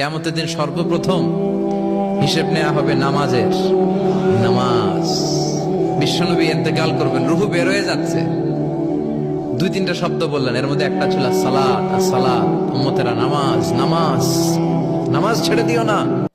কেমতের দিন সর্বপ্রথম হিসেব নেওয়া হবে নামাজের। নামাজ। বিশ্বনবী এতেকাল করবেন, রুহু বের হয়ে যাচ্ছে। দুই, তিনটা শব্দ বললেন, এর মধ্যে একটা ছিল সালাদ সালাদ উম্মতেরা নামাজ নামাজ। নামাজ ছেড়ে দিও না।